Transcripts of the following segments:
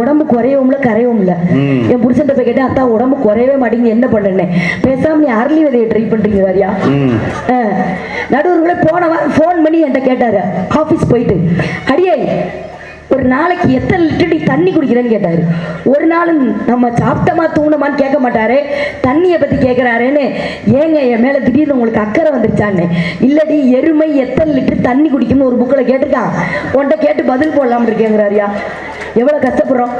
உடம்பு குறையவும்ல கரையவும்ல. என் புருஷன் போய் கேட்டேன் அத்தா உடம்பு குறையவே மாட்டேங்குது என்ன பண்ணேன் பேசாம நீ அரளி விதையை ட்ரை பண்றீங்க வாரியா? நடுவர்களே போன வாரம் ஃபோன் பண்ணி என்கிட்ட கேட்டாரு. ஆஃபீஸ் போயிட்டு அடியே ஒரு நாளைக்கு எத்தனை லிட்டர் நீ தண்ணி குடிக்கிறேன்னு கேட்டாரு. ஒரு நாள் நம்ம சாப்பிட்டமா தூணமான்னு கேட்க மாட்டாரு. தண்ணியை பத்தி கேட்குறாருன்னு ஏங்க என் மேல திடீர்னு உங்களுக்கு அக்கறை வந்துருச்சான்னு. இல்லடி எருமை எத்தனை லிட்டர் தண்ணி குடிக்கும்னு ஒரு புக்கில் கேட்டிருக்கான். உன்கிட்ட கேட்டு பதில் போடலாம்னு இருக்கேங்கிறாரியா எவ்வளோ கஷ்டப்படுறோம்?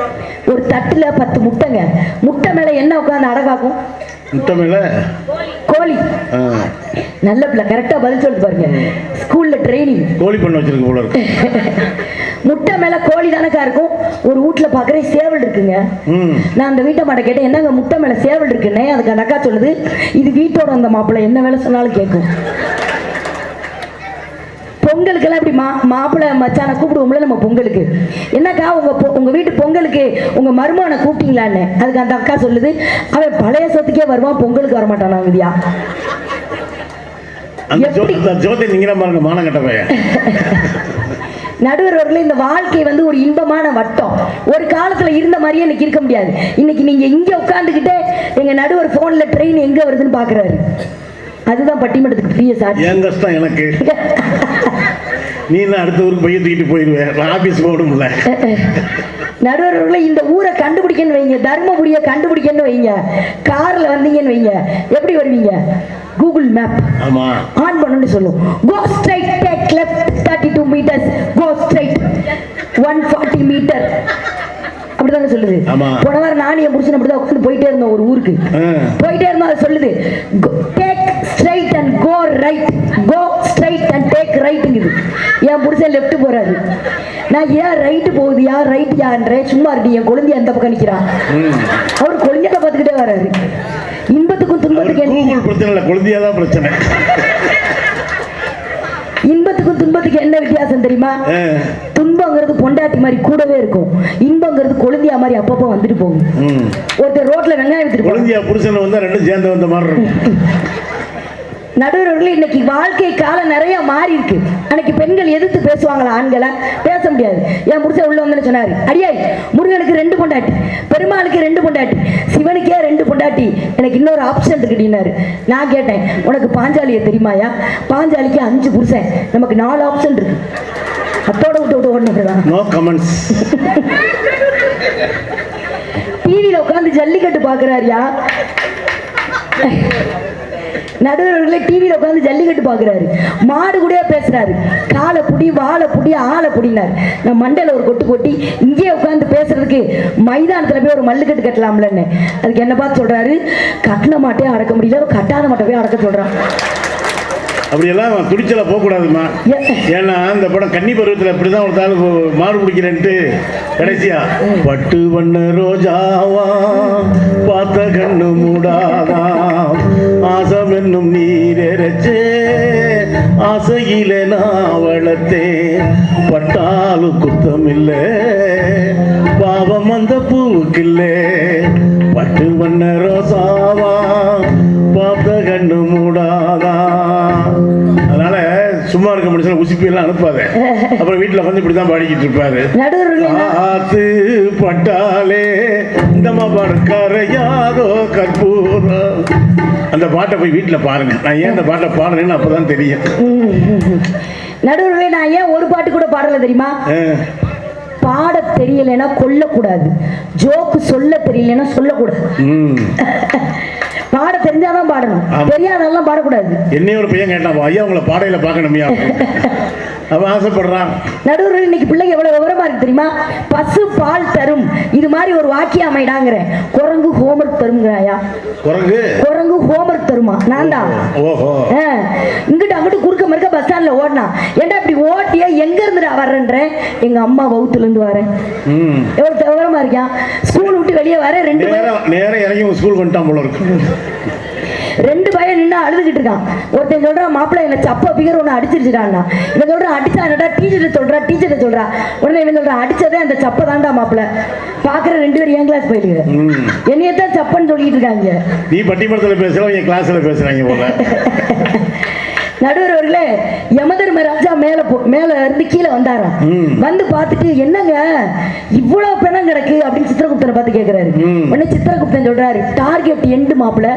ஒரு தட்டில் பத்து முட்டைங்க. முட்டை மேலே என்ன உட்காந்து அடகாக்கும் முட்டமையில கோழி. ஆ, நல்ல பிள்ளை கரெக்டாக பதில் சொல்லிட்டு பாருங்க. ஸ்கூலில் ட்ரைனிங் கோழி பண்ண வச்சிருக்கு போல இருக்கு. முட்டை மேலே கோழி தானக்கா இருக்கும்? ஒரு வீட்டில் பார்க்குறேன் சேவல் இருக்குங்க. நான் அந்த வீட்டை மாட்ட கேட்டேன் என்னங்க முட்டை மேலே சேவல் இருக்குன்னே? அதுக்கு அந்த அக்கா சொல்லுது இது வீட்டோட வந்த மாப்பிள்ளை என்ன வேலை சொன்னாலும் கேட்கும். பொங்கலுக்கெல்லாம் இப்படி மா மாப்பிள்ளை மச்சானை கூப்பிடுவோம்ல நம்ம பொங்கலுக்கு? என்னக்கா உங்க உங்க வீட்டு பொங்கலுக்கு உங்க மருமகனை கூப்பிட்டீங்களான்னு? அதுக்கு அந்த அக்கா சொல்லுது அவன் பழைய சொத்துக்கே வருவான் பொங்கலுக்கு வரமாட்டானா விதியா? ஜோதி நீங்க பாருங்க மானம் கட்ட பையன். நடுவர் அவர்களே இந்த வாழ்க்கை வந்து ஒரு இன்பமான வட்டம். ஒரு காலத்துல இருந்த மாதிரியே இன்னைக்கு இருக்க முடியாது. இன்னைக்கு நீங்க இங்க உட்காந்துக்கிட்டே எங்க நடுவர் போன்ல ட்ரெயின் எங்க வருதுன்னு பாக்குறாரு. அதுதான் பட்டிமன்றத்துக்கு பெரிய சாட்சி என் கஷ்டம் எனக்கு? நீ என்ன அடுத்த ஊருக்கு பையன் தூக்கிட்டு போயிடுவேன் நான் ஆபீஸ் போகணும்ல. நடுவர் அவர்களே இந்த ஊரை கண்டுபிடிக்கன்னு வைங்க. தர்மபுரியை கண்டுபிடிக்கன்னு வைங்க. கார்ல வந்தீங்கன்னு வைங்க. எப்படி வருவீங்க? கூகுள் மேப் ஆமா. ஆன் பண்ணணும்னு சொல்லும். Go straight take left thirty two meters go straight one forty meter அப்படிதானே சொல்லுது. போன வாரம் நானும் என் புருஷன் அப்படிதான் உட்காந்து போயிட்டே இருந்தோம் ஒரு ஊருக்கு. போயிட்டே இருந்தா அது சொல்லுது. Take straight and go right go straight and take ரைட்டுங்குது என் புருஷன் லெஃப்ட் போறாரு. நான் ஏன் ரைட்டு போகுது யார் ரைட் யான்றேன் சும்மா இருக்கு என் குழந்தைய அந்த பக்கம் நிக்கிறான் ம். அவர் குழந்தைய பார்த்துக்கிட்டே வராரு. இன்பத்துக்கும் துன்பத்துக்கும் பிரச்சனை இல்லை. குழந்தையா தான் பிரச்சனை. இன்பத்துக்கும் துன்பத்துக்கும் என்ன வித்தியாசம் தெரியுமா? துன்பங்கிறது பொண்டாட்டி மாதிரி கூடவே இருக்கும். இன்பங்கிறது கொழுந்தியா மாதிரி அப்பப்போ வந்துட்டு போகும். ஒருத்தர் ரோட்ல வெங்காயம் போகும் குழந்தையா புருஷன் வந்தா ரெண்டும் சேர்ந்து வந்த மாதிரி இருக்கும். நடுவர்கள் இன்னைக்கு வாழ்க்கை காலம் நிறைய மாறி இருக்கு. அன்னைக்கு பெண்கள் எதிர்த்து பேசுவாங்களா ஆண்களை? பேச முடியாது. என் புருஷன் உள்ள வந்து சொன்னாரு. அடியாய் முருகனுக்கு ரெண்டு பொண்டாட்டி பெருமாளுக்கு ரெண்டு பொண்டாட்டி சிவனுக்கே ரெண்டு பொண்டாட்டி. எனக்கு இன்னொரு ஆப்ஷன் இருக்குடினாரு நான் கேட்டேன் உனக்கு பாஞ்சாலியை தெரியுமாயா பாஞ்சாலிக்கு அஞ்சு புருஷன். நமக்கு நாலு ஆப்ஷன் இருக்கு. அத்தோட விட்டு விட்டு ஓடினதுதான் நோ கமெண்ட்ஸ் டிவியில உட்காந்து ஜல்லிக்கட்டு பாக்குறாருயா நடுவர்களே டிவியில உட்காந்து ஜல்லிக்கட்டு பாக்குறாரு மாடு கூட பேசுறாரு. காலை புடி வாழை புடி ஆளை புடினார். நான் மண்டையில ஒரு கொட்டு கொட்டி இங்கேயே உட்காந்து பேசுறதுக்கு மைதானத்துல போய் ஒரு மல்லுக்கட்டு கட்டலாம்லன்னு. அதுக்கு என்ன பார்த்து சொல்றாரு கட்டின மாட்டே அடக்க முடியல கட்டாத மாட்டை போய் அடக்க சொல்றான். அப்படியெல்லாம் துடிச்சல போகக்கூடாதுமா. ஏன்னா இந்த படம் கன்னி பருவத்தில் இப்படிதான் ஒரு தாள் மாறு பிடிக்கிறேன்ட்டு கடைசியா பட்டு வண்ண ரோஜாவா பார்த்த கண்ணு மூடாதாம் ஆசம் என்னும் நீரச்சே ஆசையில நான் வளர்த்தேன் பட்டாலும் குத்தம் இல்லை பாவம் அந்த பூவுக்கு இல்லை பட்டு வண்ண ரோசாவா சும்மா இருக்க முடிச்சு உசிப்பி எல்லாம் அனுப்பாத. அப்புறம் வீட்டுல வந்து இப்படிதான் பாடிக்கிட்டு இருப்பாரு. காத்து பட்டாலே இந்த பாடு கரையாதோ கற்பூரம் அந்த பாட்டை போய் வீட்டுல பாருங்க. நான் ஏன் அந்த பாட்டை பாடுறேன்னு அப்பதான் தெரியும். நடுவர்களே நான் ஏன் ஒரு பாட்டு கூட பாடல தெரியுமா? பாட தெரியலைன்னா கொல்லக்கூடாது. ஜோக்கு சொல்ல தெரியலைன்னா சொல்லக்கூடாது. பாட தெரிஞ்சாதான் பாடணும். தெரியாதெல்லாம் பாடக்கூடாது. என்னைய ஒரு பையன் கேட்டான் ஐயா உங்களை பாடையில பார்க்கணுமியா? அவன் ஆசைப்படுறான். நடுவர்கள் இன்னைக்கு பிள்ளைங்க எவ்வளவு விவரமா இருக்கு தெரியுமா? பசு பால் தரும். இது மாதிரி ஒரு வாக்கியம் அமைடாங்கிறேன். குரங்கு ஹோம்ஒர்க் தருங்கிறாயா குரங்கு? குரங்கு ஹோம்ஒர்க் தருமா? நான் தான் இங்கிட்டு அங்கிட்டு குறுக்க மறுக்க பஸ் ஸ்டாண்ட்ல ஓடினா ஏன்டா இப்படி ஓட்டியா எங்க இருந்துடா வர்றேன்றேன் எங்க அம்மா வவுத்துல இருந்து வரேன் ம். எவ்வளவு விவரமா இருக்கான் ஸ்கூல் விட்டு வெளியே வரேன் ரெண்டு நேரம் நேரம் இறங்கி ஸ்கூல் வந்துட்டான் போல இருக்கு. ரெண்டு பையன் நின்று அழுதுகிட்டு இருக்கான். ஒருத்தன் சொல்றான் மாப்பிள்ளை என்ன சப்ப பிகர் ஒன்று அடிச்சிருச்சுடான்னா. இவன் சொல்றான் அடிச்சா என்னடா டீச்சர் சொல்றா டீச்சர் சொல்றா. உடனே இவன் சொல்றான் அடிச்சதே அந்த சப்பை தான்டா மாப்பிள்ளை. பாக்குற ரெண்டு பேரும் என் கிளாஸ் போயிடுங்க ம். என்னையத்தான் சப்பன்னு சொல்லிட்டு இருக்காங்க. நீ பட்டிமன்றத்தில் பேசுறவங்க என் கிளாஸ்ல பேசுறாங்க போல. நடுவர் அவர்களே யமதர்ம ராஜா மேல போ- மேல இருந்து கீழே வந்தாராம். வந்து பார்த்துட்டு என்னங்க? இவ்வளவு பணம் கிடக்கு? அப்படின்னு சித்திரகுப்தனை பார்த்து கேக்குறாரு. ம். உடனே சித்திரகுப்தன் சொல்றாரு டார்கெட் எண்டு மாப்பிள.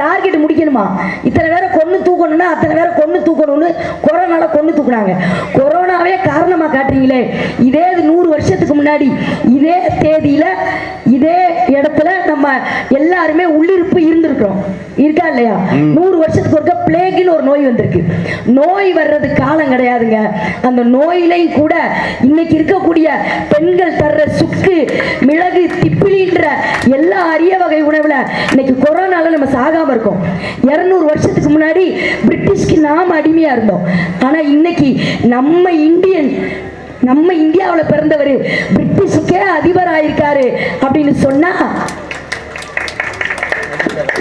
டார்கெட் முடிக்கணுமா? இத்தனை பேரை கொண்டு தூக்கணும்னா அத்தனை பேரை கொண்டு தூக்கணும்னு கொரோனால கொண்டு தூக்குனாங்க. கொரோனாவே காரணமா காட்டுறீங்களே. இதே இது நூறு வருஷத்துக்கு முன்னாடி இதே தேதியில இதே இடத்துல நம்ம எல்லாருமே உள்ளிருப்பு இருந்திருக்கிறோம். இருக்கா இல்லையா? நூறு வருஷத்துக்கு ஒருக்க பிளேக்னு ஒரு நோய் வந்திருக்கு. நோய் வர்றது காலம் கிடையாதுங்க. அந்த நோயிலையும் கூட இன்னைக்கு இருக்கக்கூடிய பெண்கள் தர்ற சுக்கு மிளகு திப்பிலின்ற எல்லா அரிய வகை உணவுல இன்னைக்கு கொரோனால நம்ம சாகாம இருக்கோம். இரநூறு வருஷத்துக்கு முன்னாடி பிரிட்டிஷ்க்கு நாம அடிமையா இருந்தோம். ஆனா இன்னைக்கு நம்ம இந்தியன் நம்ம இந்தியாவில் பிறந்தவர் பிரிட்டிஷுக்கே அதிபர் ஆயிருக்காரு அப்படின்னு சொன்னா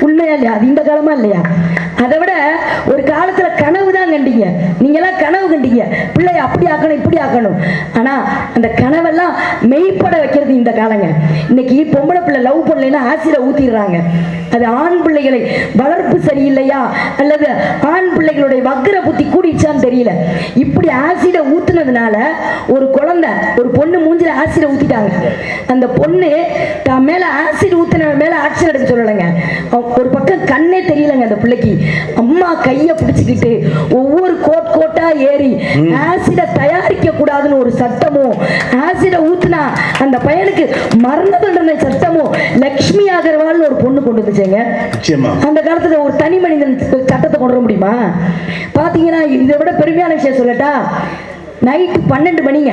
உண்மையா இல்லையா? அது இந்த காலமா இல்லையா? அதை விட ஒரு காலத்துல கனவு கண்டீங்க. நீங்களாம் கனவு கண்டீங்க. பிள்ளை அப்படி ஆக்கணும் இப்படி ஆக்கணும். ஆனா அந்த கனவெல்லாம் மெய்ப்பட வைக்கிறது இந்த காலங்க. இன்னைக்கு பொம்பளை பிள்ளை லவ் பண்ணலைன்னா ஆசிட ஊத்திடுறாங்க. அது ஆண் பிள்ளைகளை வளர்ப்பு சரியில்லையா? அல்லது ஆண் பிள்ளைகளுடைய வக்கர புத்தி கூடிச்சான்னு தெரியல. இப்படி ஆசிட ஊத்துனதுனால ஒரு குழந்தை ஒரு பொண்ணு மூஞ்சில ஆசிட ஊத்திட்டாங்க. அந்த பொண்ணு தான் மேல ஆசிட் ஊத்தின மேல ஆக்ஷன் எடுக்க சொல்லலைங்க. ஒரு பக்கம் கண்ணே தெரியலங்க அந்த பிள்ளைக்கு. அம்மா கையை பிடிச்சிக்கிட்டு ஒவ்வொரு கோட் கோட்டா ஏறி ஆசிட தயாரிக்க கூடாதுன்னு ஒரு சட்டமும் ஆசிட ஊத்துனா அந்த பையனுக்கு மரண தண்டனை சட்டமும் லக்ஷ்மி அகர்வால்னு ஒரு பொண்ணு கொண்டு வந்துச்சுங்க. அந்த காலத்துல ஒரு தனி மனிதன் சட்டத்தை கொண்டு வர முடியுமா? பாத்தீங்கன்னா இதை விட பெருமையான விஷயம் சொல்லட்டா நைட்டு பன்னெண்டு மணிங்க.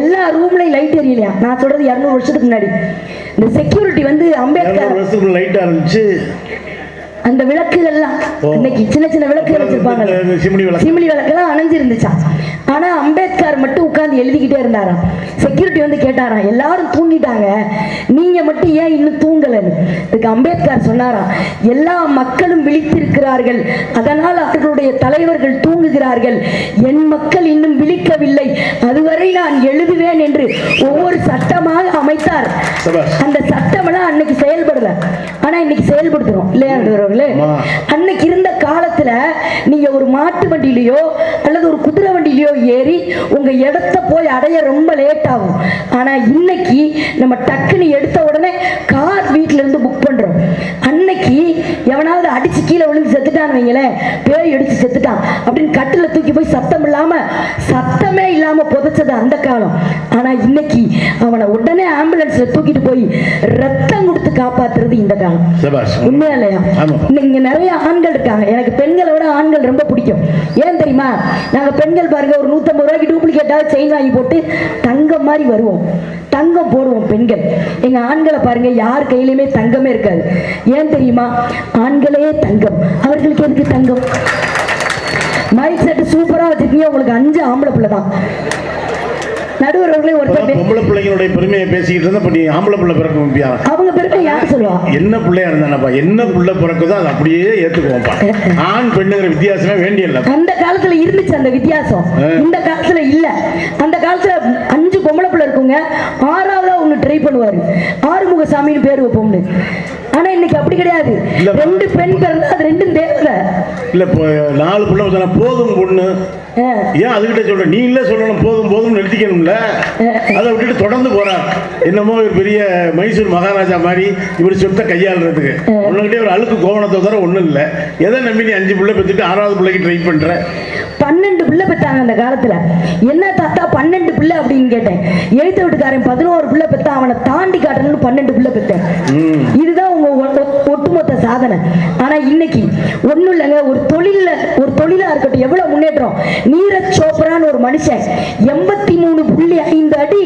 எல்லா ரூம்லயும் லைட் எரியலையா நான் சொல்றது இரநூறு வருஷத்துக்கு முன்னாடி. இந்த செக்யூரிட்டி வந்து அம்பேத்கர் லைட்டா இருந்துச்சு அந்த விளக்குகள்லாம். இன்னைக்கு சின்ன சின்ன விளக்குகள் வச்சிருப்பாங்க. சிமிலி விளக்கெல்லாம் அணைஞ்சிருந்துச்சாம் ஆனா அம்பேத்கர் மட்டும் உட்கார்ந்து எழுதிக்கிட்டே இருந்தாராம். செக்யூரிட்டி வந்து கேட்டாராம் எல்லாரும் தூங்கிட்டாங்க. நீங்க மட்டும் ஏன் இன்னும் தூங்கலன்னு? இதுக்கு அம்பேத்கர் சொன்னாராம் எல்லா மக்களும் விழித்திருக்கிறார்கள். அதனால் அவர்களுடைய தலைவர்கள் தூங்குகிறார்கள். என் மக்கள் இன்னும் விழிக்கவில்லை. அதுவரை நான் எழுதுவேன் என்று ஒவ்வொரு சட்டமாக அமைத்தார். அந்த சட்டமெல்லாம் அன்னைக்கு செயல்படல. ஆனா இன்னைக்கு செயல்படுத்துறோம். இல்லையா. அன்னைக்கு இருந்த காலத்துல நீங்க ஒரு மாட்டு வண்டியிலையோ அல்லது ஒரு குதிரை வண்டியிலையோ ஏறி உங்க இடத்த போய் அடைய ரொம்ப லேட் ஆகும். ஆனா இன்னைக்கு நம்ம டக்குன்னு எடுத்த உடனே கார் வீட்ல இருந்து புக் பண்றோம். அன்னைக்கு எவனாவது அடிச்சு கீழே விழுந்து செத்துட்டான்னு வைங்களேன். பேய் அடிச்சு செத்துட்டான் அப்படின்னு கட்டில தூக்கி போய் சத்தம் இல்லாம சத்தமே இல்லாம புதைச்சது அந்த காலம். ஆனா இன்னைக்கு அவனை உடனே ஆம்புலன்ஸ்ல தூக்கிட்டு போய் ரத்தம் கொடுத்து காப்பாத்துறது இந்த காலம். உண்மையா இல்லையா. இங்க நிறைய ஆண்கள் இருக்காங்க. எனக்கு பெண்களை விட ஆண்கள் ரொம்ப பிடிக்கும். ஏன் தெரியுமா? நாங்க பெண்கள் பாருங்க ஒரு நூத்தம்பது ரூபாய்க்கு டூப்ளிகேட்டாக செயின் வாங்கி போட்டு தங்கம் மாதிரி வருவோம். தங்கம் போடுவோம் பெண்கள். எங்க ஆண்களை பாருங்க யார் கையிலுமே தங்கமே இருக்காது. ஏன் தெரியுமா? ஆண்களே தங்கம். அவர்களுக்கு எதுக்கு தங்கம்? மைக் செட் சூப்பரா வச்சிருக்கீங்க. உங்களுக்கு அஞ்சு ஆம்பளை பிள்ளை தான் நடுவர் அவர்களே ஒருத்தர் பொம்பளை பிள்ளைங்களுடைய பெருமையை பேசிக்கிட்டு இருந்தா நீ ஆம்பளை பிள்ளை பிறக்க முடியா அவங்க பெருமை யார் சொல்லுவா? என்ன பிள்ளையா இருந்தானப்பா? என்ன பிள்ளை பிறக்குதோ அதை அப்படியே ஏத்துக்குவோம்ப்பா. ஆண் பெண்ணுங்கிற வித்தியாசமே வேண்டியல்ல அந்த காலத்துல இருந்துச்சு அந்த வித்தியாசம். இந்த காலத்துல இல்ல. அந்த காலத்துல அஞ்சு பொம்பளை இருக்குங்க ஆறாவதா ஒண்ணு ட்ரை பண்ணுவாரு. ஆறுமுக சாமின்னு பேர் வைப்போம்னு. ஆனா இன்னைக்கு அப்படி கிடையாது. இல்ல. ரெண்டு பெண் பிறந்தா அது ரெண்டும் தேவை இல்ல இப்போ நாலு பிள்ளை வந்தாலும் போதும் பொண்ணு. ஆ. ஏன் அதுகிட்ட சொல்ற? நீ இல்ல சொல்லணும் போதும் போதும் நிறுத்திக்கணும்ல. அதை விட்டுட்டு தொடர்ந்து போறான் என்னமோ பெரிய மைசூர் மகாராஜா மாதிரி இப்படி சொத்தை கையாளுறதுக்கு. உன்கிட்ட ஒரு அழுக்கு கோவணத்தை தவிர ஒண்ணும் இல்ல. எதை நம்பி நீ அஞ்சு பிள்ளை பெற்றுட்டு ஆறாவது பிள்ளைக்கு ட்ரை பண்ற? பன்னெண்டு பிள்ளை பெத்தாங்க அந்த காலத்துல. என்ன தாத்தா பன்னெண்டு பிள்ளை அப்படின்னு கேட்டேன். எழுத்து வீட்டுக்காரன் பதினோரு பிள்ளை பெத்தா அவனை தாண்டி காட்டணும்னு பன்னெண்டு பிள்ளை பெத்தேன். இதுதான் உங்க ஒட்டுமொத்த சாதனை. ஆனா இன்னைக்கு ஒண்ணும் இல்லைங்க ஒரு தொழில்ல ஒரு தொழிலா இருக்கட்டும் எவ்வளவு முன்னேற்றம். நீரஜ் சோப்ரான்னு ஒரு மனுஷன் எண்பத்தி மூணு புள்ளி ஐந்து அடி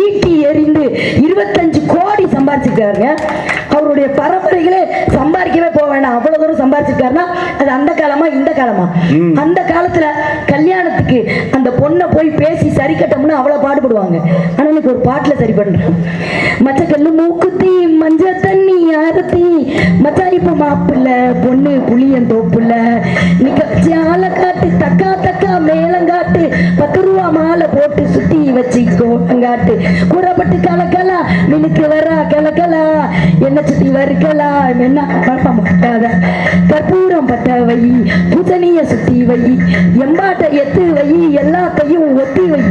ஈட்டி எறிந்து இருபத்தஞ்சு கோடி சம்பாதிச்சிருக்காருங்க அவருடைய பரம்பரைகளே சம்பாதிக்கவே போக வேண்டாம் அவ்வளவு தூரம் சம்பாதிச்சிருக்காருன்னா அது அந்த காலமா இந்த காலமா? அந்த காலத்துல இருக்கு. அந்த பொண்ணை போய் பேசி சரி கட்டணும்னு அவ்வளவு பாடுபடுவாங்க. ஆனா இன்னைக்கு ஒரு பாட்டுல சரி பண்றான் மச்சக்கல்லு மூக்குத்தி மஞ்ச தண்ணி ஆரத்தி. மச்சான் இப்போ மாப்பிள்ள பொண்ணு புளியன் தோப்புல. நிக்க ஆளை காட்டு தக்கா தக்கா மேலங்காட்டு. பத்து ரூபா மாலை போட்டு சுத்தி வச்சு கோலங்காட்டு. கூறப்பட்டு கலக்கலா மினுக்கு வரா கலக்கலா. என்ன சுத்தி வறுக்கலா என்ன? பழப்பம் பட்டாத வை பூசணிய சுத்தி வை எம்பாட்டை எத்து வை எல்லாத்தையும் ஒத்தி வை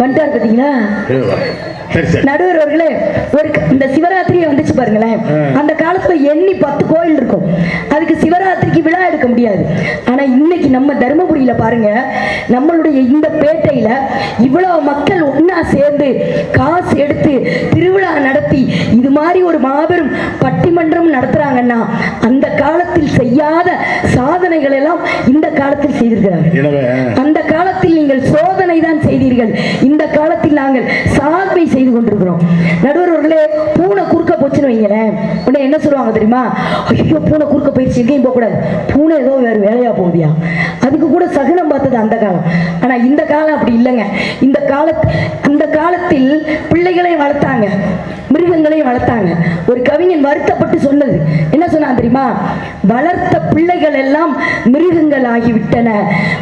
வந்துட்டார் சரி நடுவர் அவர்களே ஒரு இந்த சிவராத்திரியே வந்துச்சு பாருங்களேன். அந்த காலத்துல எண்ணி பத்து கோயில் இருக்கும். அதுக்கு சிவராத்திரிக்கு விழா எடுக்க முடியாது. ஆனா இன்னைக்கு நம்ம தருமபுரியில பாருங்க நம்மளுடைய இந்த பேட்டையில இவ்வளவு மக்கள் ஒண்ணா சேர்ந்து காசு எடுத்து திருவிழா நடத்தி இது மாதிரி ஒரு மாபெரும் பட்டிமன்றம் நடத்துறாங்கன்னா அந்த காலத்தில் செய்யாத சாதனைகள் எல்லாம் இந்த காலத்தில் செய்திருக்கிறார்கள். அந்த காலத்தில் நீங்கள் சோதனை தான் செய்தீர்கள். இந்த காலத்தில் நாங்கள் சாதனை செய்து கொண்டிருக்கிறோம். நடுவர்களே பூனை குறுக்க போச்சுன்னு வைங்களேன். உடனே என்ன சொல்லுவாங்க தெரியுமா? ஐயோ பூனை குறுக்க போயிடுச்சு எங்கேயும் போகக்கூடாது. பூனை ஏதோ வேறு வேலையா போகுதியா அதுக்கு கூட சகுனம் பார்த்தது அந்த காலம். ஆனா இந்த காலம் அப்படி இல்லைங்க. இந்த கால அந்த காலத்தில் பிள்ளைகளை வளர்த்தாங்க. மிருகங்களையும் வளர்த்தாங்க. ஒரு கவிஞன் வருத்தப்பட்டு சொன்னது. என்ன சொன்னான் தெரியுமா? வளர்த்த பிள்ளைகள் எல்லாம் மிருகங்கள் ஆகிவிட்டன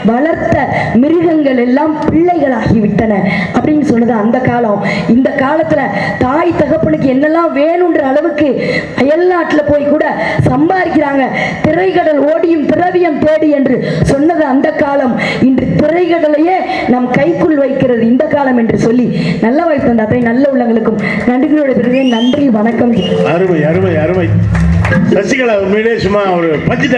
வளர்த்த மிருகங்கள் எல்லாம் பிள்ளைகள் ஆகிவிட்டன அப்படின்னு சொன்னது அந்த காலம். இந்த காலத்துல தாய் தகப்பனுக்கு என்னெல்லாம் வேணுன்ற அளவுக்கு அயல்நாட்டுல போய் கூட சம்பாதிக்கிறாங்க. திரைக்கடல் ஓடியும் திரவியம் தேடி என்று சொன்னது அந்த காலம். இன்று திரைக்கடலையே நம் கைக்குள் வைக்கிறது இந்த காலம் என்று சொல்லி நல்ல வாய்ப்பு தந்த அத்தனை நல்ல உள்ளங்களுக்கும் நன்றிகளோட பிறகு நன்றி வணக்கம். அருமை அருமை அருமை. சசிகலா உண்மையிலே சும்மா ஒரு பஞ்சு